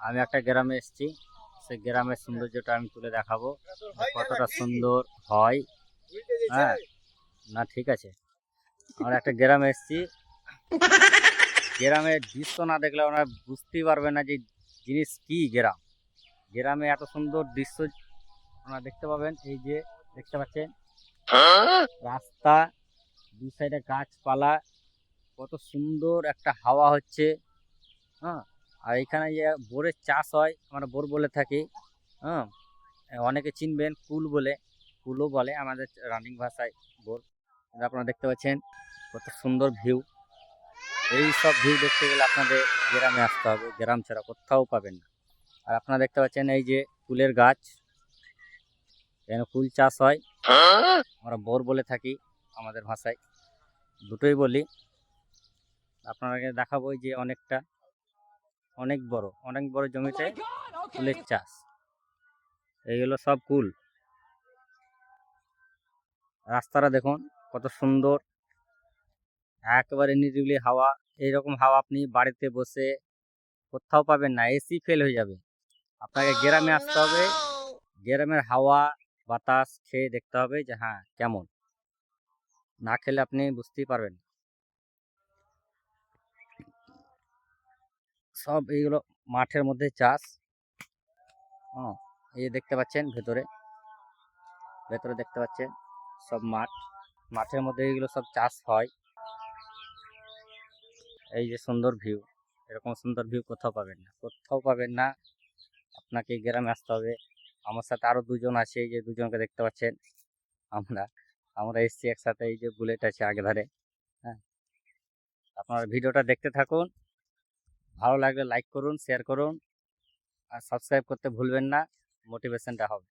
আমি একটা গ্রামে এসেছি। সেই গ্রামের সৌন্দর্যটা আমি তুলে দেখাবো। কতটা সুন্দর হয়। হ্যাঁ? না, ঠিক আছে। আমরা একটা গ্রামে এসেছি। গ্রামের দৃশ্য না দেখলে ওনারা বুঝতেই পারবে না যে জিনিস কি গ্রাম। গ্রামে এত সুন্দর দৃশ্য আপনারা দেখতে পাবেন। এই যে দেখতে পাচ্ছেন? রাস্তা, দু সাইডে গাছপালা। কত সুন্দর একটা হাওয়া হচ্ছে। হ্যাঁ? আর এখানে যে বোরের চাষ হয়, আমরা বোর বলে থাকি হ্যাঁ? অনেকে চিনবেন কুল বলে, কুলও বলে আমাদের রানিং ভাষায় বোর। আপনারা দেখতে পাচ্ছেন, কত সুন্দর ভিউ। এই সব ভিউ দেখতে গেলে আপনাদের গ্রামে আসতে হবে, গ্রাম ছাড়া কোথাও পাবেন না। আর আপনারা দেখতে পাচ্ছেন এই যে কুলের গাছ, এখানে কুল চাষ হয়। আমরা বোর বলে থাকি আমাদের ভাষায়। দুটোই বলি। আপনাকে দেখাবো যে অনেকটা। অনেক বড় অনেক বড় জমিতে কুলের চাষ। এইগুলো সব কুল। রাস্তাটা দেখুন কত সুন্দর। একেবারে নিরিবিলি হাওয়া এইরকম হাওয়া আপনি বাড়িতে বসে কোথাও পাবেন না এসি ফেল হয়ে যাবে। আপনাকে গ্রামে আসতে হবে গ্রামের হাওয়া বাতাস খেয়ে দেখতে হবে যে হ্যাঁ কেমন। না খেলে আপনি বুঝতেই পারবেন সব এইগুলো মাঠের মধ্যে চাষ। হ্যাঁ এই যে দেখতে পাচ্ছেন ভেতরে। ভেতরে দেখতে পাচ্ছেন সব মাঠ। মাঠের মধ্যে এইগুলো সব চাষ হয়। এই যে সুন্দর ভিউ। এরকম সুন্দর ভিউ কোথাও পাবেন না। কোথাও পাবেন না। আপনাকে গ্রামে আসতে হবে। আমার সাথে আরও দুজন আছে। এই যে দুজনকে দেখতে পাচ্ছেন আমরা। আমরা এসছি একসাথে। এই যে বুলেট আছে আগে ধারে। হ্যাঁ। আপনারা ভিডিওটা দেখতে থাকুন। ভালো লাগলে লাইক করুন শেয়ার করুন আর সাবস্ক্রাইব করতে ভুলবেন না মোটিভেশনটা হবে।